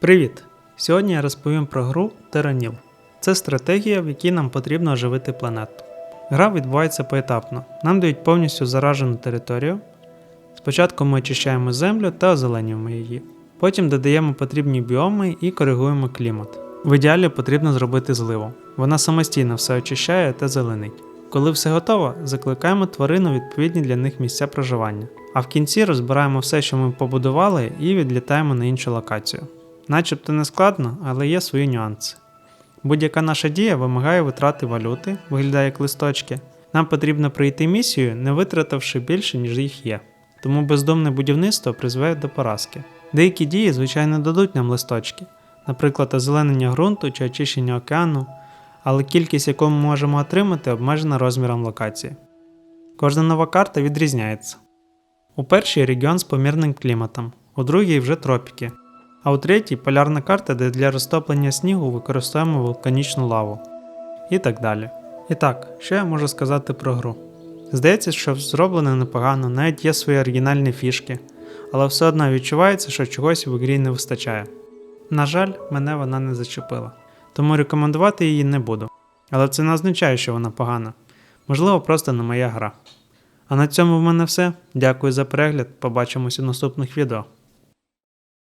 Привіт! Сьогодні я розповім про гру Terranil. Це стратегія, в якій нам потрібно оживити планету. Гра відбувається поетапно. Нам дають повністю заражену територію. Спочатку ми очищаємо землю та озеленюємо її. Потім додаємо потрібні біоми і коригуємо клімат. В ідеалі потрібно зробити зливу. Вона самостійно все очищає та зеленить. Коли все готово, закликаємо тварину відповідні для них місця проживання. А в кінці розбираємо все, що ми побудували, і відлітаємо на іншу локацію. Начебто не складно, але є свої нюанси. Будь-яка наша дія вимагає витрати валюти, виглядає як листочки. Нам потрібно пройти місію, не витративши більше, ніж їх є. Тому бездумне будівництво призведе до поразки. Деякі дії, звичайно, дадуть нам листочки, наприклад, озеленення ґрунту чи очищення океану, але кількість, яку ми можемо отримати, обмежена розміром локації. Кожна нова карта відрізняється. У першій регіон з помірним кліматом, у другій вже тропіки, а у третій полярна карта, де для розтоплення снігу використовуємо вулканічну лаву. І так далі. І так, що я можу сказати про гру? Здається, що зроблено непогано, навіть є свої оригінальні фішки, але все одно відчувається, що чогось в грі не вистачає. На жаль, мене вона не зачепила, тому рекомендувати її не буду. Але це не означає, що вона погана. Можливо, просто не моя гра. А на цьому в мене все. Дякую за перегляд. Побачимось у наступних відео.